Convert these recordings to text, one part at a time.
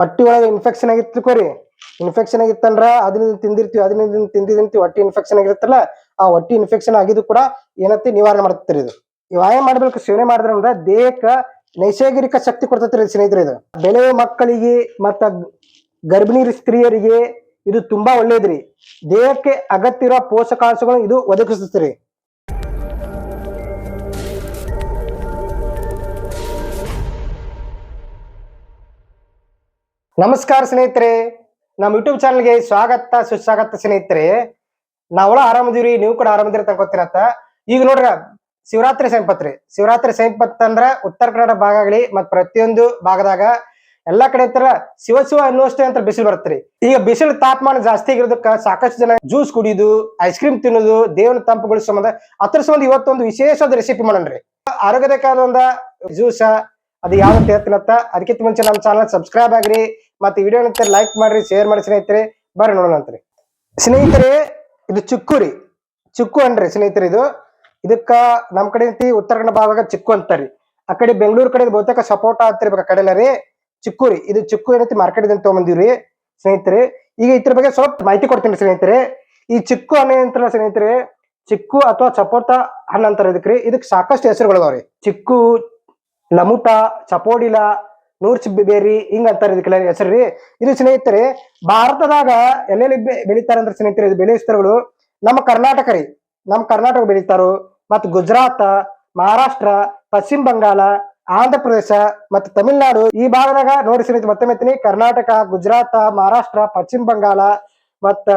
ಹೊಟ್ಟಿ ಒಳಗೆ ಇನ್ಫೆಕ್ಷನ್ ಆಗಿತ್ತು ಕೋರಿ ಇನ್ಫೆಕ್ಷನ್ ಆಗಿತ್ತಂದ್ರ ಅದನ್ನ ತಿಂದಿರ್ತೀವಿ, ಅದನ್ನ ತಿಂದಿದಂತಿ ಹೊಟ್ಟಿ ಇನ್ಫೆಕ್ಷನ್ ಆಗಿರುತ್ತಲ್ಲ, ಆ ಹೊಟ್ಟಿ ಇನ್ಫೆಕ್ಷನ್ ಆಗಿದ್ದು ಕೂಡ ಏನತ್ತೆ ನಿವಾರಣೆ ಮಾಡ್ತಿರಿ ಇದು. ವ್ಯಾಯಾಮ ಮಾಡ್ಬೇಕು, ಸೇವನೆ ಮಾಡಿದ್ರಂದ್ರ ದೇಹಕ್ಕ ನೈಸರ್ಗಿಕ ಶಕ್ತಿ ಕೊಡ್ತೈತ್ರಿ ಸ್ನೇಹಿತರೆ ಇದು. ಬೆಳೆ ಮಕ್ಕಳಿಗೆ ಮತ್ತ ಗರ್ಭಿಣಿ ಸ್ತ್ರೀಯರಿಗೆ ಇದು ತುಂಬಾ ಒಳ್ಳೇದ್ರಿ. ದೇಹಕ್ಕೆ ಅಗತ್ಯ ಇರೋ ಪೋಷಕಾಂಶಗಳು ಇದು ಒದಗಿಸುತ್ತೀರಿ. ನಮಸ್ಕಾರ ಸ್ನೇಹಿತರೆ, ನಮ್ಮ ಯೂಟ್ಯೂಬ್ ಚಾನಲ್ಗೆ ಸ್ವಾಗತ, ಸುಸ್ವಾಗತ ಸ್ನೇಹಿತರೆ. ನಾವೆಲ್ಲ ಆರಾಮದೀವ್ರಿ, ನೀವು ಕೂಡ ಆರಾಮದಿರಿ ತಗೋತಿರತ್ತ ಈಗ ನೋಡ್ರ, ಶಿವರಾತ್ರಿ ಸಂಪತ್ರಿ ಶಿವರಾತ್ರಿ ಸಂಪತ್ ಅಂದ್ರ ಉತ್ತರ ಕನ್ನಡ ಭಾಗ ಆಗಲಿ ಮತ್ ಪ್ರತಿಯೊಂದು ಭಾಗದಾಗ ಎಲ್ಲಾ ಕಡೆ ಅಂತಾರ ಶಿವ ಶಿವ ಅನ್ನುವಷ್ಟೇ ಅಂತ ಬಿಸಿಲು ಬರ್ತರಿ ಈಗ ಬಿಸಿಲು ತಾಪಮಾನ ಜಾಸ್ತಿ ಆಗಿರೋದಕ್ಕ ಸಾಕಷ್ಟು ಜನ ಜ್ಯೂಸ್ ಕುಡಿಯುದು ಐಸ್ ಕ್ರೀಮ್ ತಿನ್ನೋದು ದೇವನ ತಂಪುಗಳ ಸಂಬಂಧ ಅದ್ರ ಸಂಬಂಧ ಇವತ್ತೊಂದು ವಿಶೇಷವಾದ ರೆಸಿಪಿ ಮಾಡೋಣ್ರಿ ಆರೋಗ್ಯದಕ್ಕಾದ ಜ್ಯೂಸ ಅದು ಯಾವ ಹೇಳ್ತೀನತ್ತ. ಅದಕ್ಕಿಂತ ಮುಂಚೆ ನಮ್ಮ ಚಾನಲ್ ಸಬ್ಸ್ಕ್ರೈಬ್ ಆಗ್ರಿ. ಮತ್ತೆ ವಿಡಿಯೋ ಲೈಕ್ ಮಾಡ್ರಿ ಶೇರ್ ಮಾಡಿ ಸ್ನೇಹಿತರೆ. ಬರ್ರಿ ನೋಡೋಣಂತ್ರಿ ಸ್ನೇಹಿತರೆ, ಇದು ಚಿಕ್ಕು ರೀ. ಚಿಕ್ಕು ಅನ್ರಿ ಸ್ನೇಹಿತರೆ ಇದು. ಇದಕ್ಕ ನಮ್ ಕಡೆ ಉತ್ತರ ಕನ್ನಡ ಭಾಗದಾಗ ಚಿಕ್ಕು ಅಂತಾರಿ ಆ ಕಡೆ ಬೆಂಗಳೂರು ಕಡೆ ಬಹುತೇಕ ಸಪೋಟ ಅಂತಿರ್ಬೇಕು ಆ ಕಡೆ ರೀ. ಚಿಕ್ಕುರಿ ಇದು ಚಿಕ್ಕು ಏನೈತಿ ಮಾರ್ಕೆಟ್ ಇಂದ ತಗೊಂಬಂದಿವ್ರಿ ಸ್ನೇಹಿತರೆ. ಈಗ ಇದ್ರ ಬಗ್ಗೆ ಸ್ವಲ್ಪ ಮಾಹಿತಿ ಕೊಡ್ತೀನಿ ಸ್ನೇಹಿತರೆ. ಈ ಚಿಕ್ಕು ಹಣ್ಣು ಸ್ನೇಹಿತರೆ, ಚಿಕ್ಕು ಅಥವಾ ಸಪೋಟ ಹಣ್ಣು ಇದಕ್ಕೆ ಇದಕ್ರಿ ಇದಕ್ ಸಾಕಷ್ಟು ಹೆಸರುಗಳದಾವ್ರಿ ಚಿಕ್ಕು, ಲಮುಟ, ಚಪೋಡಿಲ ನೂರ್ಚ್ ಬೇರಿ ಹಿಂಗ ಅಂತಾರ ಇದಕ್ಕೆಲ್ಲ ಹೆಸರು ಇದು ಸ್ನೇಹಿತರೆ, ಭಾರತದಾಗ ಎಲ್ಲೆಲ್ಲಿ ಬೆಳಿತಾರ ಅಂದ್ರೆ ಸ್ನೇಹಿತರೆ, ಇದು ಬೆಳೆ ನಮ್ಮ ಕರ್ನಾಟಕ ರೀ. ನಮ್ಮ ಕರ್ನಾಟಕ ಬೆಳಿತಾರು, ಮತ್ತು ಗುಜರಾತ್, ಮಹಾರಾಷ್ಟ್ರ, ಪಶ್ಚಿಮ ಬಂಗಾಳ ಆಂಧ್ರ ಪ್ರದೇಶ ಮತ್ತು ತಮಿಳ್ನಾಡು. ಈ ಭಾಗದಾಗ ನೋಡಿ ಸ್ನೇಹಿತರೆ ಮತ್ತೆ ಮೆತ್ತೀನಿ ಕರ್ನಾಟಕ, ಗುಜರಾತ್, ಮಹಾರಾಷ್ಟ್ರ, ಪಶ್ಚಿಮ ಬಂಗಾಳ, ಮತ್ತ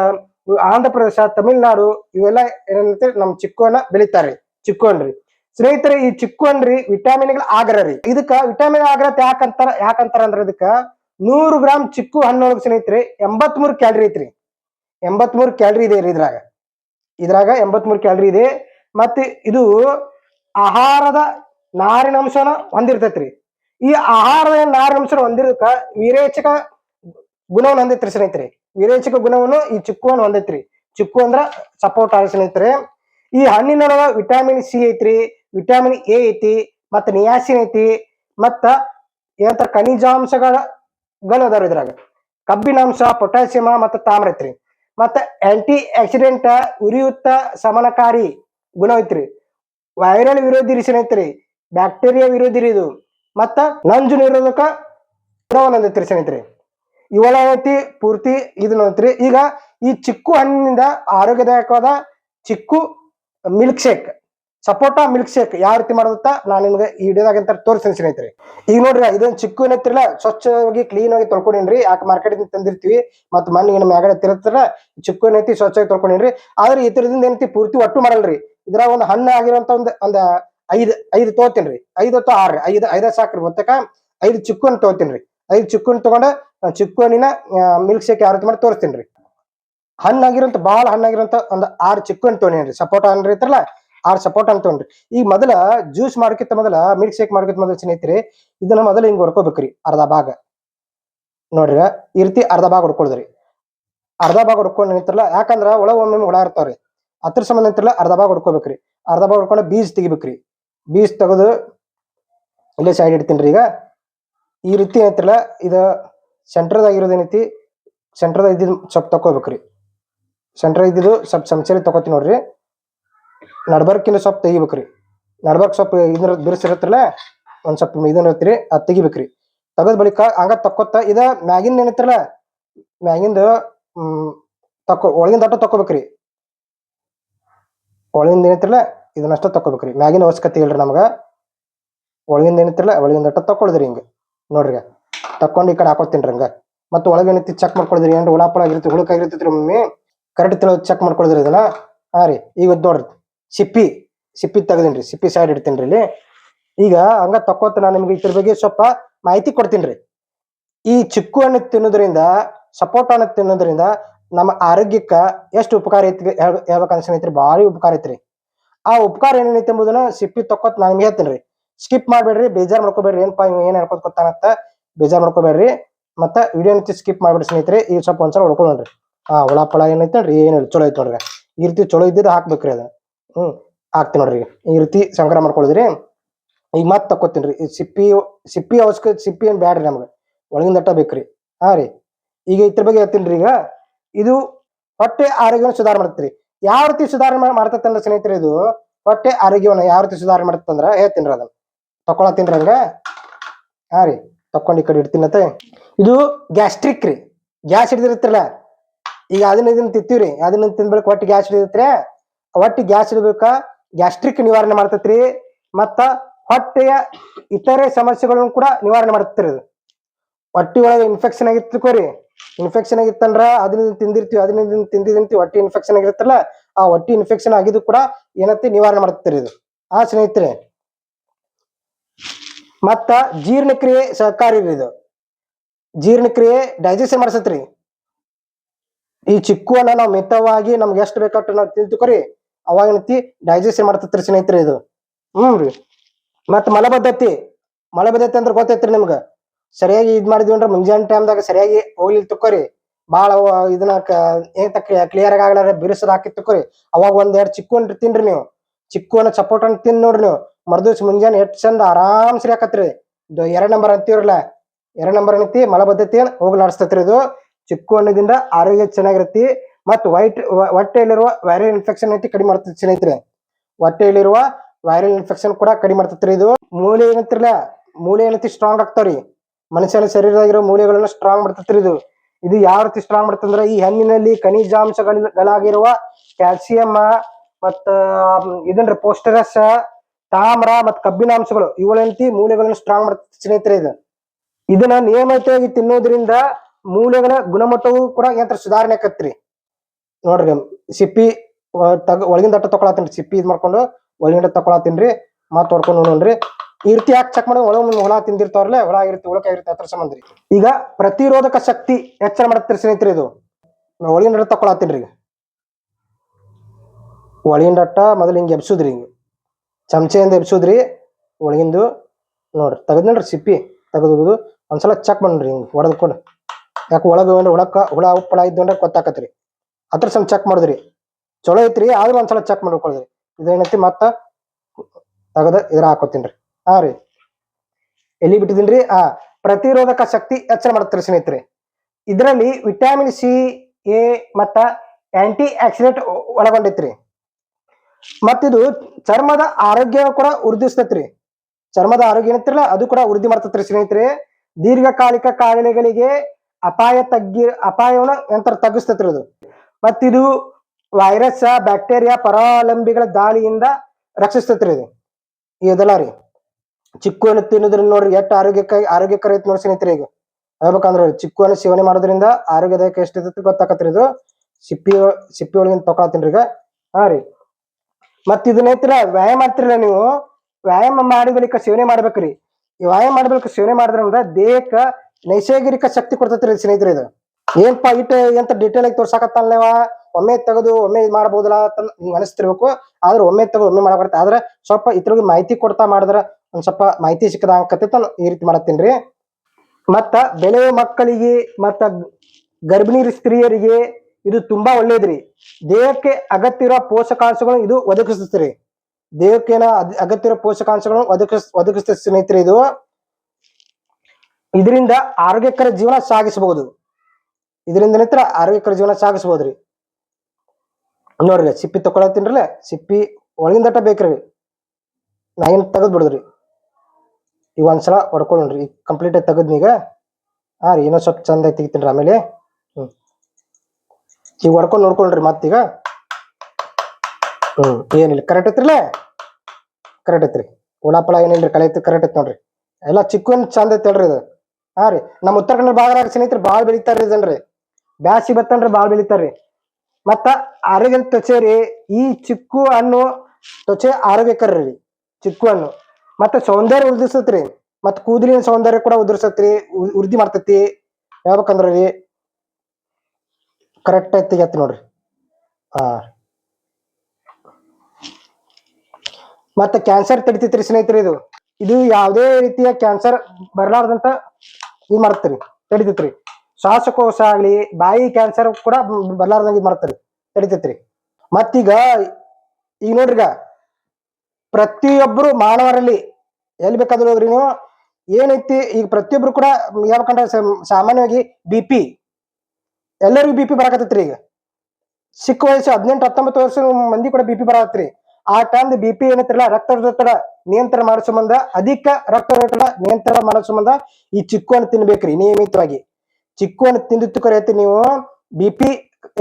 ಆಂಧ್ರ ಪ್ರದೇಶ ತಮಿಳ್ನಾಡು, ಇವೆಲ್ಲ ಏನಂತ ನಮ್ ಚಿಕ್ಕೋನ ಬೆಳಿತಾರ್ರಿ ಚಿಕ್ಕು ಹಣ್ಣ್ರಿ ಸ್ನೇಹಿತರೆ, ಈ ಚಿಕ್ಕು ಹಣ್ಣ್ರಿ ವಿಟಾಮಿನ್ಗಳ ಆಗ್ರ ರೀ. ಇದಕ್ಕ ವಿಟಾಮಿನ್ ಆಗ್ರ ಯಾಕಂತಾರ ಯಾಕಂತಾರ ಅಂದ್ರ ಇದಕ್ಕ ನೂರು ಗ್ರಾಮ್ ಚಿಕ್ಕು ಹಣ್ಣೊಳಗ ಸ್ನೇಹಿತರೆ ಎಂಬತ್ ಮೂರು ಕ್ಯಾಲ್ರಿ ಐತ್ರಿ. ಎಂಬತ್ ಮೂರು ಕ್ಯಾಲ್ರಿ ಇದೆ ರೀ ಇದ್ರಾಗ. ಇದ್ರಾಗ ಎಂಬತ್ ಮೂರು ಕ್ಯಾಲ್ರಿ ಇದೆ. ಮತ್ತೆ ಇದು ಆಹಾರದ ನಾರಿನಂಶನ ಹೊಂದಿರ್ತೈತ್ರಿ. ಈ ಆಹಾರದ ನಾರಿನ ಅಂಶನ ಹೊಂದಿರೋದಕ್ಕ ವಿರೇಚಕ ಗುಣವನ್ನು ಹೊಂದೈತ್ರಿ ಸ್ನೇಹಿತರೆ. ವಿರೇಚಕ ಗುಣವನ್ನು ಈ ಚಿಕ್ಕುವನ್ನು ಹೊಂದೈತ್ರಿ. ಚಿಕ್ಕು ಅಂದ್ರ ಸಪೋರ್ಟ್ ಆಗ ಸ್ನೇಹಿತರೆ. ಈ ಹಣ್ಣಿನೊಳಗ ವಿಟಾಮಿನ್ ಸಿ ಐತ್ರಿ. ವಿಟಾಮಿನ್ ಎ ಐತಿ, ಮತ್ತ ನಿಯಾಸಿನ್ ಐತಿ, ಮತ್ತ ಏನಂತಾರ ಖನಿಜಾಂಶಗಳ ಗಳು ಅದಾವ ಇದ್ರಾಗ. ಕಬ್ಬಿನಾಂಶ ಪೊಟ್ಯಾಸಿಯಮ ಮತ್ತ ತಾಮ್ರ ಐತ್ರಿ. ಮತ್ತ ಆಂಟಿ ಆಕ್ಸಿಡೆಂಟ್ ಉರಿಯುತ್ತ ಸಮನಕಾರಿ ಗುಣ ಐತ್ರಿ. ವೈರಲ್ ವಿರೋಧಿ ರೀ ಐತ್ರಿ, ಬ್ಯಾಕ್ಟೀರಿಯಾ ವಿರೋಧಿ ಇದು ಮತ್ತ ನಂಜು ನಿರೋಧಕ ಗುಣವನ್ನು ಹೊಂದೈತ್ರಿ ಸ್ನೇಹಿತರೆ ಇವೆಲ್ಲ ಏನೈತಿ, ಪೂರ್ತಿ ಐತ್ರಿ ಈಗ ಈ ಚಿಕ್ಕು ಹಣ್ಣಿನಿಂದ ಆರೋಗ್ಯದಾಯಕವಾದ chikoo milk shake sapota milk shake ಯಾವ ರೀತಿ ಮಾಡೋದತ್ತ ನಾನು ನಿಮ್ಗೆ ಈ ವಿಡಿಯೋದಾಗ ಅಂತ ತೋರಿಸ್ತೀನಿ ಸ್ನೇಹಿತರೆ. ಈಗ ನೋಡ್ರಿ, ಇದೊಂದು ಚಿಕ್ಕ ಏನೈತಿರಲ್ಲ ಸ್ವಚ್ಛವಾಗಿ ಕ್ಲೀನ್ ಆಗಿ ತೊಳ್ಕೊಂಡಿನ್ರಿ. ಯಾಕೆ ಮಾರ್ಕೆಟ್ ತಂದಿರ್ತೀವಿ, ಮತ್ತ್ ಮಣ್ಣು ಏನು ಮ್ಯಾಗಡೆ ತಿರುತ್ತಲ್ಲ ಚಿಕ್ಕ ಏನೈತಿ ಸ್ವಚ್ಛವಾಗಿ ತೊಳ್ಕೊಂಡಿನ್ರಿ. ಆದ್ರೆ ಈ ತರದಿಂದ ಏನೈತಿ ಪೂರ್ತಿ ಒಟ್ಟು ಮಾಡಲ್ರಿ. ಇದ್ರಾಗ ಒಂದು ಹಣ್ಣು ಆಗಿರೋಂತ ಒಂದು, ಒಂದ್ ಐದ್, ಐದು ತಗೋತೀನ್ರಿ ಐದು ಅಥವಾ ಆರು, ಐದು, ಐದ ಸಾಕ್ರಿ ಗೊತ್ತಕ ಐದು ಚಿಕ್ಕನ್ ರೀ ಐದು ಚಿಕ್ಕನ್ ತಗೊಂಡ ಚಿಕ್ಕ ಚಿಕ್ಕು ಹಣ್ಣಿನ ಮಿಲ್ಕ್ ಶೇಕ್ ಯಾವ ರೀತಿ ಮಾಡಿ ತೋರಿಸ್ತೀನಿ ರೀ ಹಣ್ಣಾಗಿರೋಂಥ ಭಾಳ ಹಣ್ಣಾಗಿರೋಂಥ ಒಂದ್ ಆರು ಚಿಕ್ಕನ್ ತೊಗೊಂಡಿನ್ರಿ ಸಪೋಟ ಹಣ್ಣು ಇರ್ತಲ್ಲ ಆರು ಸಪೋರ್ಟ್ ಅಂತ ತೊಗೊಂಡ್ರಿ ಈಗ ಮೊದಲ ಜ್ಯೂಸ್ ಮಾಡ್ಕಿತ್ತ ಮೊದಲ ಮಿಲ್ಕ್ ಶೇಕ್ ಮಾಡ್ಕಿತ್ತ ಮೊದಲ ಸ್ನೇಹಿತರೆ, ಇದನ್ನ ಮೊದಲ ಹಿಂಗ್ ಹೊಡ್ಕೋಬೇಕ್ರಿ, ಅರ್ಧ ಭಾಗ. ನೋಡ್ರಿ, ಈ ರೀತಿ ಅರ್ಧ ಭಾಗ ಹೊಡ್ಕೊಳ್ದ್ರಿ. ಅರ್ಧ ಭಾಗ ಹೊಡ್ಕೊಂಡು ನಿಂತಿರಲ್ಲ, ಯಾಕಂದ್ರ ಒಳಗ ಒಮ್ಮೊಮ್ಮೆ ಹುಳ ಇರ್ತಾವ್ರಿ. ಅದ್ರ ಸಂಬಂಧ ನಿಂತಿರಲ್ಲ, ಅರ್ಧ ಭಾಗ ಹೊಡ್ಕೋಬೇಕ್ರಿ. ಅರ್ಧ ಭಾಗ ಹೊಡ್ಕೊಂಡು ಬೀಜ ತೆಗಿಬೇಕ್ರಿ. ಬೀಜ ತೆಗೆದು ಇಲ್ಲೇ ಸೈಡ್ ಇಡ್ತೀನಿ ಈಗ. ಈ ರೀತಿ ಏನೈತಿರಲ್ಲ, ಇದು ಸೆಂಟ್ರದಾಗ ಇರೋದು ಏನೈತಿ ಸೆಂಟ್ರದಾಗ ಇದ್ದಿದ್ದು ಸ್ವಲ್ಪ ತಕೋಬೇಕ್ರಿ ಸೆಂಟ್ರ್ ಇದ್ದಿದ್ದು ಸ್ವಲ್ಪ ಚಮಚಲಿ ತಗೋತೀನಿ ನೋಡ್ರಿ. ನಡ್ಬರ್ಕಿನ ಸ್ವಲ್ಪ ತೆಗಿಬೇಕ್ರಿ. ನಡ್ಬರ್ಕ್ ಸೊಪ್ಪು ಇದನ್ನ ಬಿರ್ಸಿರತ್ರಲ್ಲ ಒಂದ್ ಸ್ವಲ್ಪ ಇದನ್ನ ಇರ್ತೀರಿ ಅದ್ ತೆಗಿಬೇಕ್ರಿ. ತಗದ್ ಬಳಿಕ ಹಂಗ ತಕ್ಕೊತ್ತ ಇದ ಮ್ಯಾಗಿನ್ ಏನೈತ್ರಲ್ಲ, ಮ್ಯಾಗಿಂದ, ಹ್ಮ್, ತಕೊ ಒಳಗಿನ ದಟ್ಟ ತಕೋಬೇಕ್ರಿ ಒಳಗಿಂದ ಏನೈತ್ರಲ್ಲ, ಇದನ್ನಷ್ಟ ತಕೋಬೇಕ್ರಿ ಮ್ಯಾಗಿನ ಅವಶ್ಯಕತೆ ಇಲ್ರಿ ನಮಗ. ಒಳಗಿಂದ ಏನೈತ್ರಲ್ಲ ಒಳಗಿನ ದಟ್ಟ ತಕೊಳ್ದ್ರಿ ಹಿಂಗ. ನೋಡ್ರಿ ತಕೊಂಡ್ ಈ ಕಡೆ ಹಾಕೋತೀನ್ರಿ ಹಂಗ. ಮತ್ತ ಒಳಗೆ ಏನೈತಿ ಚೆಕ್ ಮಾಡ್ಕೊಳ್ದ್ರಿ, ಏನ್ರಿ ಹುಳ ಪಳ ಆಗಿರ್ತಿ ಹುಳಕ್ ಆಗಿರ್ತಿತ್ರಿ ಒಮ್ಮೆ ಕರೆಕ್ಟ್ ತಿಳೋದು ಚೆಕ್ ಮಾಡ್ಕೊಳ್ದ್ರಿ ಇದನ್ನ. ಹಾ ರೀ, ಈಗ ನೋಡ್ರಿ. ಸಿಪ್ಪಿ ಸಿಪ್ಪಿ ತೆಗದಿನ್ರಿ, ಸಿಪ್ಪಿ ಸೈಡ್ ಇಡ್ತೀನ್ರಿ ಇಲ್ಲಿ. ಈಗ ಹಂಗ ತಕ್ಕೋತ ನಾನು ನಿಮ್ಗೆ ಇದ್ರ ಬಗ್ಗೆ ಸ್ವಲ್ಪ ಮಾಹಿತಿ ಕೊಡ್ತೀನ್ರಿ. ಈ ಚಿಕ್ಕು ಹಣ್ಣು ತಿನ್ನೋದ್ರಿಂದ, ಸಪೋಟ ಹಣ್ಣು ತಿನ್ನೋದ್ರಿಂದ ನಮ್ಮ ಆರೋಗ್ಯಕ್ಕ ಎಷ್ಟು ಉಪಕಾರ ಐತಿ ಹೇಳ್ಬೇಕಂದ್ರೆ ಸ್ನೇಹಿತರೆ ಭಾರಿ ಉಪಕಾರ ಐತ್ರಿ. ಆ ಉಪಕಾರ ಏನೈತಿ ಎಂಬುದನ್ನ ಸಿಪ್ಪಿ ತಕ್ಕೋತ್ ನಾನು ನಿಮ್ಗೆ ಹೇಳ್ತೀನಿ ಸ್ಕಿಪ್ ಮಾಡ್ಬೇಡ್ರಿ, ಬೇಜಾರ್ ಮಾಡ್ಕೋಬೇಡ್ರಿ ಏನಪ್ಪಾ ಏನು ಹೇಳ್ಕೊತ ಗೊತ್ತಾಗತ್ತ, ಬೇಜಾರ್ ಮಾಡ್ಕೋಬೇಡ್ರಿ. ಮತ್ತ ವಿಡಿಯೋ ನಿಂತು ಸ್ಕಿಪ್ ಮಾಡ್ಬಿಡಿ ಸ್ನೇಹಿತರೆ, ಈಗ ಸ್ವಲ್ಪ ಒಂದ್ಸಲ ಹೊಡ್ಕೊಂಡ್ರಿ ಆ ಹುಳ ಪಳ ಏನೈತೆ ನೋಡ್ರಿ, ಏನಿಲ್ಲ, ಚಲೋ ಐತೆ ನೋಡ್ರಿ. ಈ ರೀತಿ ಚಲೋ ಇದ್ದಿದ್ದು ಹಾಕ್ಬೇಕ್ರಿ ಅದ ಹ್ಮ್, ಆಗ್ತಿ ನೋಡ್ರಿ. ಈ ರೀತಿ ಸಂಗ್ರಹ ಮಾಡ್ಕೊಳ್ಳಿದ್ರಿ ಈಗ ಮತ್ ತಕ್ಕೋತೀನ್ರಿ ಈ ಸಿಪ್ಪಿ ಸಿಪ್ಪಿ ಅವಶ್ಯಕ, ಸಿಪ್ಪಿ ಏನ್ ಬ್ಯಾಡ್ರಿ ನಮ್ಗೆ? ಒಳಗಿಂದ ಅಟ್ಟ ಬೇಕ್ರಿ. ಹಾ ರೀ. ಈಗ ಇದ್ರ ಬಗ್ಗೆ ಹೇಳ್ತೀನಿ ರೀ ಈಗ. ಇದು ಹೊಟ್ಟೆ ಆರೋಗ್ಯವನ್ನು ಸುಧಾರಣೆ ಮಾಡ್ತೀರಿ ಯಾವ ರೀತಿ ಸುಧಾರಣೆ ಮಾಡಿ ಅಂದ್ರೆ ಸ್ನೇಹಿತರೆ ಇದು? ಹೊಟ್ಟೆ ಆರೋಗ್ಯವನ್ನು ಯಾವ ರೀತಿ ಸುಧಾರಣೆ ಮಾಡ್ತಂದ್ರ ಹೇಳ್ತೀನಿ ರೀ ಅದನ್ನ. ರೀ ಹಂಗ. ಹಾ ರೀ. ತಕೊಂಡ್ ಈ ಕಡೆ ಇಡ್ತೀನತ್ತೆ ಇದು ಗ್ಯಾಸ್ಟ್ರಿಕ್ ರೀ. ಗ್ಯಾಸ್ ಹಿಡಿದಿರ್ತಿರಲ್ಲ. ಈಗ ಅದನ್ನ ಇದನ್ನ ತಿಂತೀವ್ರಿ. ಅದನ್ನ ತಿನ್ಬೇಕು ಹೊಟ್ಟೆ ಗ್ಯಾಸ್ ಹಿಡಿದಿರ್ತ್ರೆ ಹೊಟ್ಟೆ ಗ್ಯಾಸ್ ಇಡಬೇಕ ಗ್ಯಾಸ್ಟ್ರಿಕ್ ನಿವಾರಣೆ ಮಾಡ್ತೈತ್ರಿ. ಮತ್ತ ಹೊಟ್ಟೆಯ ಇತರೆ ಸಮಸ್ಯೆಗಳನ್ನು ಕೂಡ ನಿವಾರಣೆ ಮಾಡ್ತೈತ್ರಿ ಇದು ಹೊಟ್ಟಿ ಒಳಗೆ ಇನ್ಫೆಕ್ಷನ್ ಆಗಿರ್ತಿಕೋರಿ ಇನ್ಫೆಕ್ಷನ್ ಆಗಿತ್ತಂದ್ರ ಅದನ್ನ ತಿಂದಿರ್ತೀವಿ, ಅದನ್ನ ತಿಂದಿದಂತೀವಿ ತಿಂದಿದಂತಿ ಹೊಟ್ಟಿ ಇನ್ಫೆಕ್ಷನ್ ಆಗಿರುತ್ತಲ್ಲ, ಆ ಹೊಟ್ಟೆ ಇನ್ಫೆಕ್ಷನ್ ಆಗಿದ್ದು ಕೂಡ ಏನಂತೆ ನಿವಾರಣೆ ಮಾಡ್ತೈತ್ರಿ ಇದು. ಆ ಸ್ನೇಹಿತರೆ, ಮತ್ತ ಜೀರ್ಣಕ್ರಿಯೆ ಸಹಕಾರಿ ಇದು. ಜೀರ್ಣಕ್ರಿಯೆ ಡೈಜೆಷನ್ ಮಾಡ್ಸತ್ರಿ. ಈ ಚಿಕ್ಕುವನ್ನ ನಾವು ಮಿತವಾಗಿ ನಮ್ಗೆ ಎಷ್ಟು ಬೇಕಟ್ಟು ನಾವು ತಿಂತುಕೊರಿ ಅವಾಗ ಏನೈತಿ ಡೈಜೆಷನ್ ಮಾಡ್ತತ್ರಿ ಸ್ನೇಹಿತರೆ ಇದು. ಹ್ಮ್ ರೀ. ಮತ್ತ ಮಲಬದ್ಧತೆ ಮಲಬದ್ಧತೆ ಅಂದ್ರೆ ಗೊತ್ತೈತ್ರಿ ನಿಮ್ಗ. ಸರಿಯಾಗಿ ಇದ್ ಮಾಡಿದ್ವಿ ಅಂದ್ರೆ ಮುಂಜಾನೆ ಟೈಮ್ದಾಗ ಸರಿಯಾಗಿ ಹೋಗ್ಲಿಲ್ಲ ತಕ್ಕೋರಿ. ಬಾಳ ಇದನ್ನ ಏನ್ ಕ್ಲಿಯರ್ ಆಗಿ ಆಗ್ಲಾರ ಬಿರುಸದ ಹಾಕಿ ತುಕ್ಕೋರಿ. ಅವಾಗ ಒಂದ್ ಎರಡ್ ಚಿಕ್ಕು ತಿನ್ರಿ ನೀವು. ಚಿಕ್ಕು ಅನ್ನ ಸಪೋರ್ಟ್ ಅಂತ ತಿನ್ ನೋಡ್ರಿ ನೀವು. ಮರ್ದಿವ್ಸ ಮುಂಜಾನೆ ಎಷ್ಟ್ ಚಂದ ಆರಾಮ್ ಸರಿ ಹಾಕತ್ರಿ ಎರಡ್ ನಂಬರ್ ಅಂತೀವ್ರಲ್ಲ. ಎರಡ್ ನಂಬರ್ ಏನೈತಿ ಮಲಬದ್ಧತೆ ಹೋಗ್ಲಾಡಿಸ್ತತ್ರಿ ಇದು. ಚಿಕ್ಕು ಹಣ್ಣದಿಂದ ಆರೋಗ್ಯ ಚೆನ್ನಾಗಿರತ್ತಿ. ಮತ್ ವೈಟ್ ಹೊಟ್ಟೆಯಲ್ಲಿರುವ ವೈರಲ್ ಇನ್ಫೆಕ್ಷನ್ ಐತಿ ಕಡಿಮೆ ಮಾಡ್ತೈತಿ ಸ್ನೇಹಿತರೆ. ಹೊಟ್ಟೆಯಲ್ಲಿರುವ ವೈರಲ್ ಇನ್ಫೆಕ್ಷನ್ ಕೂಡ ಕಡಿಮೆ ಮಾಡ್ತತ್ರಿ ಇದು. ಮೂಳೆ ಏನಂತಿರಲ್ಲ ಮೂಳೆ ಏನತಿ ಸ್ಟ್ರಾಂಗ್ ಆಗ್ತಾವ್ರಿ. ಮನುಷ್ಯನ ಶರೀರದಾಗಿರೋ ಮೂಳೆಗಳನ್ನ ಸ್ಟ್ರಾಂಗ್ ಮಾಡ್ತೈತ್ರಿ ಇದು. ಇದು ಯಾವ ರೀತಿ ಸ್ಟ್ರಾಂಗ್ ಮಾಡ್ತಂದ್ರ ಈ ಹಣ್ಣಿನಲ್ಲಿ ಖನಿಜಾಂಶಗಳಾಗಿರುವ ಕ್ಯಾಲ್ಸಿಯಂ ಮತ್ತ ಇದನ್ರಿ ಪೋಸ್ಟರಸ್, ತಾಮ್ರ ಮತ್ ಕಬ್ಬಿನಾಂಶಗಳು ಇವುಗಳಂತಿ ಮೂಳೆಗಳನ್ನ ಸ್ಟ್ರಾಂಗ್ ಮಾಡ್ತೈತಿ ಸ್ನೇಹಿತರೆ ಇದು. ಇದನ್ನ ನಿಯಮಿತವಾಗಿ ತಿನ್ನೋದ್ರಿಂದ ಮೂಳೆಗಳ ಗುಣಮಟ್ಟವು ಕೂಡ ಯಂತ್ರ ಸುಧಾರಣೆ ಆಕತ್ರಿ. ನೋಡ್ರಿ ಸಿಪ್ಪಿ ತಗ ಒಳಗಿಂದ ಅಟ್ಟ ತಕೊಳತ್ತೀನಿ ಸಿಪ್ಪಿ ಇದು ಮಾಡ್ಕೊಂಡು ಒಳಗಿಂದ ತಕೊಳತ್ತೀನ್ರಿ ಮತ್ ಹೊಡ್ಕೊಂಡು ನೋಡ್ರಿ ಈ ರೀತಿ ಯಾಕೆ ಚೆಕ್ ಮಾಡಿ ಒಳಗ ಹುಳ ತಿಂದಿರ್ತಾವ್ರಲ್ಲ, ಹುಳ ಇರುತ್ತೆ ಉಳಕ ಇರುತ್ತೆ ಅದ್ರ ಸಂಬಂಧ ಈಗ ಪ್ರತಿರೋಧಕ ಶಕ್ತಿ ಹೆಚ್ಚಳ ಮಾಡತ್ತೀರಿ ಸ್ನೇಹಿತರೆ ಇದು. ನಾ ಒಳಗಿಂದ ಅಟ್ಟ ತಕೊಳತ್ತೀನ್ರಿ ಈಗ. ಒಳಗಿಂದ ಅಟ್ಟ ಮೊದಲು ಹಿಂಗೆ ಎಬ್ಸುದ್ರಿ ಹಿಂಗೆ. ಚಮಚೆಯಿಂದ ಎಬ್ಸುದ್ರಿ, ಒಳಗಿಂದು ನೋಡ್ರಿ, ತೆಗದ್ನಲ್ರಿ ಸಿಪ್ಪಿ ತೆಗೆದು ಒಂದ್ಸಲ ಚೆಕ್ ಮಾಡ್ರಿ ಹಿಂಗೆ ಹೊಡೆದ್ಕೊಂಡು ಯಾಕೆ ಒಳಗೆ ಹುಳಕ್ಕ ಹುಳ ಉಪ್ಪಳ ಇದ್ದು ಅಂದ್ರೆ ಗೊತ್ತಾಕತ್ರಿ. ಅದ್ರ ಸಲ ಚೆಕ್ ಮಾಡಿದ್ರಿ. ಚಲೋ ಐತ್ರಿ, ಆದ್ರೂ ಒಂದ್ಸಲ ಚೆಕ್ ಮಾಡ್ಕೊಳ್ರಿ. ಇದೇನೈತಿ ಮತ್ತ ತಗದ ಇದ್ರ ಹಾಕೋತೀನ್ರಿ. ಹಾ ರೀ. ಎಲ್ಲಿ ಬಿಟ್ಟಿದ್ದೀನಿ ಆ ಪ್ರತಿರೋಧಕ ಶಕ್ತಿ ಹೆಚ್ಚಳ ಮಾಡುತ್ತೆ ಸ್ನೇಹಿತರೆ ಇದರಲ್ಲಿ ವಿಟಮಿನ್ ಸಿ ಎ ಮತ್ತ ಆಂಟಿ ಆಕ್ಸಿಡೆಂಟ್ ಒಳಗೊಂಡೈತ್ರಿ. ಮತ್ತಿದು ಚರ್ಮದ ಆರೋಗ್ಯ ಕೂಡ ವೃದ್ಧಿಸ್ತೈತ್ರಿ. ಚರ್ಮದ ಆರೋಗ್ಯ ಏನಂತಿರಲ್ಲ, ಅದು ಕೂಡ ವೃದ್ಧಿ ಮಾಡ್ತೈತ್ರಿ ಸ್ನೇಹಿತರೆ ದೀರ್ಘಕಾಲಿಕ ಕಾಯಿಲೆಗಳಿಗೆ ಅಪಾಯ ತಗ್ಗಿ, ಅಪಾಯವನ್ನ ಎಂತರ ತಗ್ಗಿಸ್ತೈತ್ರಿ ಇದು ಮತ್ತಿದು ವೈರಸ್ ಬ್ಯಾಕ್ಟೀರಿಯಾ ಪರಾವಲಂಬಿಗಳ ದಾಳಿಯಿಂದ ರಕ್ಷಿಸ್ತೈತ್ರಿ ಇದು ಇದೆಲ್ಲ ರೀ ಚಿಕ್ಕು ಹಣ್ಣು ತಿನ್ನೋದ್ರಿಂದ ನೋಡ್ರಿ ಎಷ್ಟು ಆರೋಗ್ಯಕ್ಕಾಗಿ ಆರೋಗ್ಯಕರ ಐತಿ ನೋಡಿ ಸ್ನೇಹಿತರೆ ಈಗ. ಹೇಳ್ಬೇಕಂದ್ರೆ ಚಿಕ್ಕು ಹಣ್ಣು ಸೇವನೆ ಮಾಡೋದ್ರಿಂದ ಆರೋಗ್ಯದಾಯಕ ಇರ್ತೈತಿ ಗೊತ್ತಾಕತ್ರಿ ಇದು. ಸಿಪ್ಪಿ ಸಿಪ್ಪಿ ಒಳಗಿಂದ ತಗೊಳತ್ತೀನ್ರಿ ಈಗ. ಹಾ ರೀ. ಮತ್ ಇದನ್ನೈತಿರ ವ್ಯಾಯಾಮ ಮಾಡ್ತಿರಲ್ಲ ನೀವು? ವ್ಯಾಯಾಮ ಮಾಡಿ ಬಳಿಕ ಸೇವನೆ ಮಾಡ್ಬೇಕ್ರಿ. ಈ ವ್ಯಾಯಾಮ ಬಳಿಕ ಸೇವನೆ ಮಾಡಿದ್ರಂದ್ರ ದೇಹಕ್ಕ ನೈಸರ್ಗಿಕ ಶಕ್ತಿ ಕೊಡ್ತೈತ್ರಿ ಸ್ನೇಹಿತರೆ ಇದು. ಏನ್ಪಾ ಇಟ್ಟು ಎಂತ ಡೀಟೇಲ್ ಆಗಿ ತೋರ್ಸಾಕತ್ತಲ್ಲವ ಒಮ್ಮೆ ತೆಗೆದು, ಒಮ್ಮೆ ಇದು ಮಾಡ್ಬೋದಲ್ಲ ಅಂತ ನಿಮ್ಗೆ ಅನಿಸ್ತಿರ್ಬೇಕು. ಆದ್ರೆ ಒಮ್ಮೆ ತೆಗೆದು, ಒಮ್ಮೆ ಮಾಡಬಾರ್ದು. ಆದ್ರೆ ಸ್ವಲ್ಪ ಇತರ ಮಾಹಿತಿ ಕೊಡ್ತಾ ಮಾಡಿದ್ರೆ ಒಂದ್ ಸ್ವಲ್ಪ ಮಾಹಿತಿ ಸಿಕ್ಕದ ಆಕತ್ತೈತ ಈ ರೀತಿ ಮಾಡತ್ತೀನ್ರಿ ಮತ್ತ ಬೆಳೆಯುವ ಮಕ್ಕಳಿಗೆ ಮತ್ತ ಗರ್ಭಿಣಿ ಸ್ತ್ರೀಯರಿಗೆ ಇದು ತುಂಬಾ ಒಳ್ಳೇದ್ರಿ. ದೇಹಕ್ಕೆ ಅಗತ್ಯ ಪೋಷಕಾಂಶಗಳು ಇದು ಒದಗಿಸ್ತೈತ್ರಿ ದೇಹಕ್ಕೆ ಅಗತ್ಯವಿರುವ ಅದ್- ಅಗತ್ಯ ಇರೋ ಪೋಷಕಾಂಶಗಳನ್ನು ಒದಗಿಸ್ ಒದಗಿಸ್ತೈತಿ ಇದು. ಇದರಿಂದ ಆರೋಗ್ಯಕರ ಜೀವನ ಸಾಗಿಸಬಹುದು. ಇದರಿಂದ ನಂತರ ಆರೋಗ್ಯಕರ ಜೀವನ ಸಾಗಿಸ್ಬೋದ್ರಿ. ನೋಡ್ರಿ, ಸಿಪ್ಪಿ ತಕೊಳತ್ತೀನ್ರಲ್ಲ, ಸಿಪ್ಪಿ ಒಳಗಿಂದಟ ಬೇಕ್ರಿ. ನಾ ಏನ್ ತೆಗದ್ ಬಿಡುದ್ರಿ? ಈಗ ಒಂದ್ಸಲ ಹೊಡ್ಕೊಳ್ರಿ ಈಗ ಕಂಪ್ಲೀಟ್ ಆಗಿ ಈಗ ಹಾ ರೀ ಏನೋ ಸ್ವಲ್ಪ ಚಂದ ತೆಗಿತೀನಿ ಆಮೇಲೆ. ಹ್ಮ್. ಈಗ ಹೊಡ್ಕೊಂಡು ನೋಡ್ಕೊಳ್ರಿ ಮತ್ತೀಗ. ಹ್ಮ್, ಏನಿಲ್ಲ, ಕರೆಕ್ಟ್ ಐತ್ರಿಲ್ಲ ಕರೆಕ್ಟ್ ಐತ್ರಿ. ಹುಳಪಳ ಏನಿಲ್ರಿ, ಕಳೆ ಐತಿ ಕರೆಕ್ಟ್ ಐತಿ ನೋಡ್ರಿ. ಎಲ್ಲ ಚಿಕ್ಕ ಚಂದ ಐತಿ ಹೇಳ್ರಿ ಇದು. ಹಾ ರೀ, ನಮ್ಮ ಉತ್ತರ ಕನ್ನಡ ಭಾಗದಾಗ ಸ್ನೇಹಿತರು ಬಾಳ ಬೆಳಿತಾರ್ರಿ ಇದನ್ರಿ. ಬ್ಯಾಸಿ ಬತ್ತಂದ್ರೆ ಬಾಳ್ ಬೆಳಿತಾರ್ರಿ. ಮತ್ತ ಆರೋಗ್ಯ ತ್ವಚೆ ರೀ ಈ ಚಿಕ್ಕು ಹಣ್ಣು ತ್ವಚೆ ಆರೋಗ್ಯಕರ್ರಿ, ಚಿಕ್ಕು ಹಣ್ಣು. ಮತ್ತ ಸೌಂದರ್ಯ ಉದುರ್ಸತ್ರಿ ಮತ್ತ ಕೂದಲಿನ ಸೌಂದರ್ಯ ಕೂಡ ಉದುರ್ಸತ್ರಿ ವೃದ್ಧಿ ಮಾಡ್ತತಿ. ಹೇಳ್ಬೇಕಂದ್ರ ರೀ ಕರೆಕ್ಟ್ ಐತಿ ತೆಗಿಯತ್ತಿ ನೋಡ್ರಿ. ಹಾ ಮತ್ತ ಕ್ಯಾನ್ಸರ್ ತಡಿತೈತ್ರಿ ಸ್ನೇಹಿತರೆ ಇದು. ಇದು ಯಾವುದೇ ರೀತಿಯ ಕ್ಯಾನ್ಸರ್ ಬರ್ಲಾರ್ದಂತ ಇದ್ ಮಾಡ್ತರಿ ತಡಿತೈತ್ರಿ. ಶ್ವಾಸಕೋಶ ಆಗ್ಲಿ, ಬಾಯಿ ಕ್ಯಾನ್ಸರ್ ಕೂಡ ಬರ್ಲಾರ್ದಂಗ ಇದು ಮಾಡ್ತರಿ ತಡಿತೈತ್ರಿ ಮತ್ತೀಗ, ಈಗ ನೋಡ್ರಿಗ ಪ್ರತಿಯೊಬ್ಬರು ಮಾನವರಲ್ಲಿ ಎಲ್ಲಿ ಬೇಕಾದ್ರೂ ಹೋಗ್ರಿ ನೀವು, ಏನೈತಿ, ಈಗ ಪ್ರತಿಯೊಬ್ರು ಕೂಡ ಯಾಕಂದ್ರೆ ಸಾಮಾನ್ಯವಾಗಿ ಬಿ ಪಿ ಎಲ್ಲರಿಗೂ ಬಿ ಪಿ ಬರಾಕತ್ತೈತ್ರಿ ಈಗ. ಚಿಕ್ಕ ವಯಸ್ಸು, ಹದಿನೆಂಟು, ಹತ್ತೊಂಬತ್ತು ವರ್ಷ ಮಂದಿ ಕೂಡ ಬಿ ಪಿ ಆ ಟೈಮ್ ಬಿ ಪಿ ಏನೈತ್ರಲ್ಲ, ರಕ್ತದೊತ್ತಡ ನಿಯಂತ್ರಣ ಮಾಡೋ ಸಂಬಂಧ, ಅಧಿಕ ರಕ್ತದೊತ್ತಡ ನಿಯಂತ್ರಣ ಮಾಡೋ ಸಂಬಂಧ ಈ ಚಿಕ್ಕು ಹಣ್ಣು ತಿನ್ಬೇಕ್ರಿ, ನಿಯಮಿತವಾಗಿ. ಚಿಕ್ಕು ತಿಂದಿತ್ತು ತಿಂದಿತ್ತುಕೊರಿ ಐತಿ ನೀವು ಬಿ ಪಿ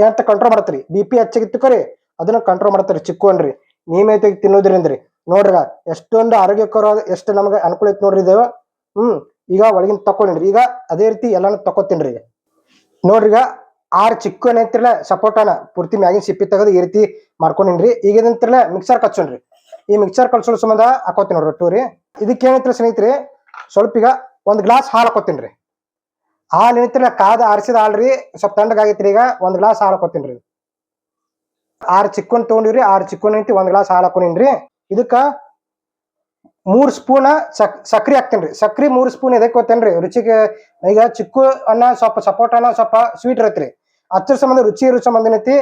ಅಂತ ಕಂಟ್ರೋಲ್ ಮಾಡತ್ರಿ. ಬಿ ಪಿ ಹೆಚ್ಚಾಗಿತ್ತುಕೊರಿ ಅದನ್ನ ಕಂಟ್ರೋಲ್ ಮಾಡ್ತಾರಿ ಚಿಕ್ಕು ನಿಯಮಿತವಾಗಿ ನಿಯಮಿತವಾಗಿ ತಿನ್ನೋದ್ರಿಂದ್ರಿ. ನೋಡ್ರಿ ಎಷ್ಟೊಂದು ಆರೋಗ್ಯಕರ, ಎಷ್ಟು ನಮ್ಗೆ ಅನುಕೂಲ ಐತಿ ನೋಡ್ರಿ ಇದೇವ ಹ್ಮ್, ಈಗ ಒಳಗಿನ ತಕೊಂಡ್ರಿ ಈಗ ಅದೇ ರೀತಿ ಎಲ್ಲಾನು ತಕೋತೀನ್ರಿ ಈಗ. ನೋಡ್ರಿ ಈಗ, ಆರು ಚಿಕ್ಕು ಏನೈತಿರಲ್ಲ ಸಪೋರ್ಟನ ಪೂರ್ತಿ ಮ್ಯಾಗಿನ ಸಿಪ್ಪಿ ತೆಗೆದು ಈ ರೀತಿ ಮಾಡ್ಕೊಂಡಿನ್ರಿ. ಈಗ ಏನಂತಿರಲ್ಲ ಮಿಕ್ಸರ್ ಕಚ್ಚೋಣ್ರಿ ಈ ಮಿಕ್ಸರ್ ಕಲ್ಸೋ ಸಂಬಂಧ ಹಾಕೋತೀನಿ ನೋಡ್ರಿ ಟೂರಿ ಇದಕ್ಕೆ ಏನೈತ್ರಿ ಸ್ನೇಹಿತರೆ, ಸ್ವಲ್ಪ ಈಗ ಒಂದು ಗ್ಲಾಸ್ ಹಾಲು ಹಾಕೋತೀನ್ರಿ ಹಾಲು ಏನೈತಿರಲ್ಲ ಕಾದ ಆರಿಸಿದ ಹಾಲ್ರಿ ಸ್ವಲ್ಪ ತಣ್ಣಗಾಗೈತ್ರಿ ಈಗ, ಒಂದ್ ಗ್ಲಾಸ್ ಹಾಲು ರೀ. ಆರು ಚಿಕ್ಕನ್ ತೊಗೊಂಡಿವ್ರಿ, ಆರು ಚಿಕ್ಕನ್ ಐತಿ ಒಂದ್ ಗ್ಲಾಸ್ ಹಾಲು ಹಾಕೊಂಡಿನ್ರಿ ಇದಕ್ಕ ಮೂರ್ ಸ್ಪೂನ್ ಸಕ್, ಸಕ್ರಿ ಹಾಕ್ತೇನ್ರಿ ಸಕ್ರಿ ಮೂರ್ ಸ್ಪೂನ್ ಇದಕ್ಕೆ ಹೋಗ್ತೇನ್ರಿ ರುಚಿಗೆ ಈಗ ಚಿಕ್ಕು ಅನ್ನ ಸ್ವಲ್ಪ ಸಪೋಟ ಅನ್ನ ಸ್ವಲ್ಪ ಸ್ವೀಟ್ ಇರತ್ರಿ ಹಚ್ಚರ ಸಂಬಂಧ, ರುಚಿ ರುಚಿ ಸಂಬಂಧ ಏನೈತಿ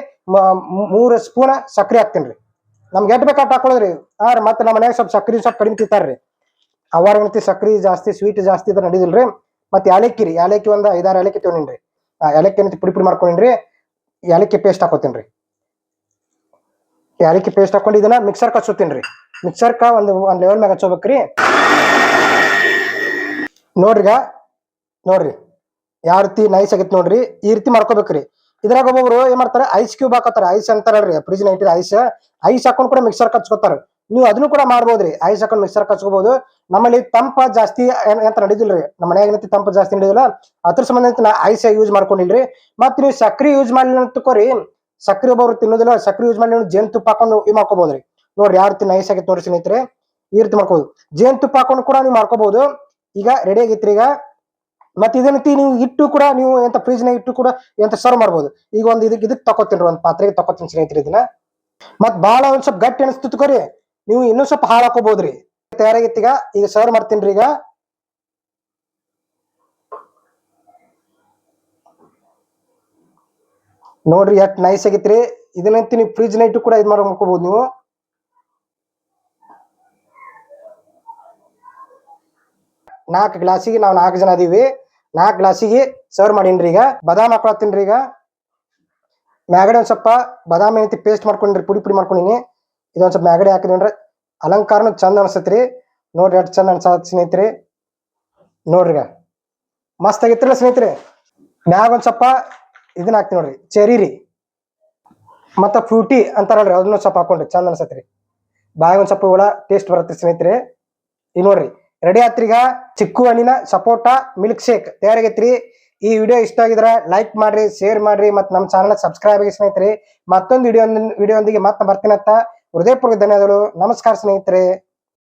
ಮೂರು ಸ್ಪೂನ್ ಸಕ್ರಿ ಹಾಕ್ತೇನ್ರಿ ನಮ್ಗೆ ಎಟ್ ಬೇಕಾಟ ಹಾಕೊಳ್ಳೋದ್ರಿ ಆ ರೀ, ಮತ್ತೆ ನಮ್ಮ ಮನ್ಯಾಗ ಸ್ವಲ್ಪ ಸಕ್ರಿ ಸ್ವಲ್ಪ ಕಡಿಮೆ ತಿಂತಾರ್ರಿ. ಅವಾರ ಸಕ್ರಿ ಜಾಸ್ತಿ ಸ್ವೀಟ್ ಜಾಸ್ತಿ ಇದ್ರೆ ನಡೀದಿಲ್ರಿ. ಮತ್ತೆ ಯಾಲಕ್ಕಿ ರೀ ಯಾಲಕ್ಕಿ ಒಂದು ಐದಾರು ತಗೊಂಡಿನ್ರಿ. ಆ ಯಾಲಕ್ಕಿ ಏನೈತಿ ಪುಡಿ ಪುಡಿ ಮಾಡ್ಕೊಂಡಿನ್ರಿ, ಯಾಲಕ್ಕಿ ಪೇಸ್ಟ್ ಹಾಕೋತೀನ್ರಿ. ಯಾಲಕ್ಕಿ ಪೇಸ್ಟ್ ಹಾಕೊಂಡು ಇದನ್ನ ಮಿಕ್ಸರ್ ಕಚ್ಚುತ್ತೀನ್ರಿ ಮಿಕ್ಸರ್ಕ ಒಂದು, ಒಂದ್ ಲೆವೆಲ್ ಮ್ಯಾಗ ಹಚ್ಚೋಬೇಕ್ರಿ. ನೋಡ್ರಿಗ ನೋಡ್ರಿ. ಯಾವ ರೀತಿ ನೈಸ್ ಆಗಿತ್ತು ನೋಡ್ರಿ. ಈ ರೀತಿ ಮಾಡ್ಕೋಬೇಕ್ರಿ. ಇದ್ರಾಗ ಒಬ್ಬೊಬ್ರು ಏನ್ ಮಾಡ್ತಾರೆ ಐಸ್ ಕ್ಯೂಬ್ ಹಾಕೋತಾರೆ. ಐಸ್ ಅಂತಾರಲ್ರಿ ಫ್ರಿಜ್ ನೈಟ್ ಐಸ್ ಐಸ್ ಹಾಕೊಂಡ್ ಕೂಡ ಮಿಕ್ಸರ್ ಕಚ್ಕೋತಾರ ನೀವು ಅದನ್ನು ಕೂಡ ಮಾಡ್ಬೋದ್ರಿ. ಐಸ್ ಹಾಕೊಂಡು ಮಿಕ್ಸರ್ ಕಚ್ಕೋಬಹುದು ನಮ್ಮಲ್ಲಿ ತಂಪ ಜಾಸ್ತಿ ಅಂತ ನಡೀದಿಲ್ರಿ. ನಮ್ಮ ಮನೆಯಾಗ ತಂಪ ಜಾಸ್ತಿ ನಡೀದಿಲ್ಲ. ಅದ್ರ ಸಂಬಂಧ ಐಸ್ ಯೂಸ್ ಮಾಡ್ಕೊಂಡಿಲ್ರಿ. ಮತ್ತೆ ನೀವು ಸಕ್ರಿ ಯೂಸ್ ಮಾಡಿಲ್ಲ ಅಂತ ಕೋರಿ ಸಕ್ರಿ ಒಬ್ಬರು ತಿನ್ನೋದಿಲ್ಲ. ಸಕ್ರಿ ಯೂಸ್ ಮಾಡಿ ಜೇನು ತುಪ್ಪ ಹಾಕೊಂಡು ಇದು ಮಾಡ್ಕೋಬಹುದ್ರಿ ನೋಡ್ರಿ ಯಾವ ರೀತಿ ನೈಸ್ ಆಗಿ ತೋರಿಸಿ ಸ್ನೇಹಿತರೆ. ಈ ರೀತಿ ಮಾಡ್ಕೋಬಹುದು ಜೇನುತುಪ್ಪ ಹಾಕೊಂಡು ಕೂಡ ನೀವು ಮಾಡ್ಕೋಬಹುದು ಈಗ ರೆಡಿ ಆಗೈತ್ರಿ ಈಗ. ಮತ್ತೆ ಇದೇನೈತಿ ನೀವು ಇಟ್ಟು ಕೂಡ ನೀವು ಎಂತ ಫ್ರೀಜ್ ನಾಗ ಇಟ್ಟು ಕೂಡ ಎಂತ ಸರ್ವ್ ಮಾಡ್ಬೋದು. ಈಗ ಒಂದು ಇದಕ್ಕೆ ಇದಕ್ಕೆ ತಕೋತೀನಿ ಒಂದು ಪಾತ್ರೆಗೆ ತಕೋತೀನಿ ಸ್ನೇಹಿತರೆ ಇದನ್ನ. ಮತ್ತೆ ಬಾಳ ಒಂದ್ ಸ್ವಲ್ಪ ಗಟ್ಟಿ ಅನಿಸ್ತಿತ್ಕೋರಿ ನೀವು ಇನ್ನೂ ಸ್ವಲ್ಪ ಹಾಳು ಹಾಕೋಬಹುದ್ರಿ ತಯಾರಾಗಿತ್ತು ಈಗ ಸರ್ವ್ ಮಾಡ್ತೀನಿ ಈಗ. ನೋಡ್ರಿ ಎಷ್ಟ್ ನೈಸ್ ಆಗೈತ್ರಿ. ಇದನ್ನಂತಿ ನೀವು ಫ್ರಿಜ್ ನೈಟ್ ಕೂಡ ಇದ್ ಮಾಡ್ಕೋಬಹುದು ನೀವು. ನಾಲ್ಕು ಗ್ಲಾಸಿಗೆ ನಾವು ನಾಲ್ಕು ಜನ ಅದೀವಿ. ನಾಲ್ಕು ಗ್ಲಾಸಿಗೆ ಸರ್ವ್ ಮಾಡೀನ್ರಿ ಈಗ. ಬದಾಮ್ ಹಾಕೊಳತ್ತೀನ್ರಿ ಈಗ. ಮ್ಯಾಗಡೆ ಒಂದು ಸ್ವಲ್ಪ ಬಾದಾಮಿ ಪೇಸ್ಟ್ ಮಾಡ್ಕೊಂಡ್ರಿ ಪುಡಿ ಪುಡಿ ಮಾಡ್ಕೊಂಡಿನಿ. ಇದೊಂದ್ ಸ್ವಲ್ಪ ಮ್ಯಾಗಡೆ ಅಂದ್ರೆ ಅಲಂಕಾರನು ಚಂದ ಅನ್ಸತ್ರಿ. ನೋಡ್ರಿ ಎಷ್ಟು ಚಂದ ಅನ್ಸತ್ ಸ್ನೇಹಿತರೆ. ನೋಡ್ರಿ ಮಸ್ತ್ ಆಗಿತ್ತಿಲ್ಲ ಸ್ನೇಹಿತರೆ. ಮ್ಯಾಗ ಒಂದ್ ಸ್ವಲ್ಪ ಇದನ್ನ ಹಾಕ್ತೀನಿ ನೋಡ್ರಿ. ಚೆರಿ ರೀ. ಮತ್ತ ಫ್ರೂಟಿ ಅಂತಾರಲ್ರಿ, ಅದನ್ನ ಸ್ವಲ್ಪ ಹಾಕೊಂಡ್ರಿ. ಚಂದ ಅನ್ಸತ್ರಿ. ಬಾಯಿ ಒಂದ್ ಸ್ವಲ್ಪ ಹುಳ ಟೇಸ್ಟ್ ಬರುತ್ತೆ ಸ್ನೇಹಿತರೆ. ಈಗ ನೋಡ್ರಿ ರೆಡಿ ಆತ್ರಿಗ ಚಿಕ್ಕು ಹಣ್ಣಿನ ಸಪೋಟ ಮಿಲ್ಕ್ ಶೇಕ್ ತಯಾರಾಗೈತ್ರಿ ಈ ವಿಡಿಯೋ ಇಷ್ಟ ಆಗಿದ್ರ ಲೈಕ್ ಮಾಡ್ರಿ ಶೇರ್ ಮಾಡ್ರಿ, ಮತ್ತು ನಮ್ಮ ಚಾನಲ್ ಸಬ್ಸ್ಕ್ರೈಬ್ ಆಗಿ ಸ್ನೇಹಿತರೆ. ಮತ್ತೊಂದು ವಿಡಿಯೋ ವಿಡಿಯೋ ಒಂದಿಗೆ ಮತ್ತೆ ಬರ್ತೀನಂತ ಹೃದಯಪೂರ್ವಕ ಧನ್ಯವಾದಗಳು. ನಮಸ್ಕಾರ ಸ್ನೇಹಿತರೆ.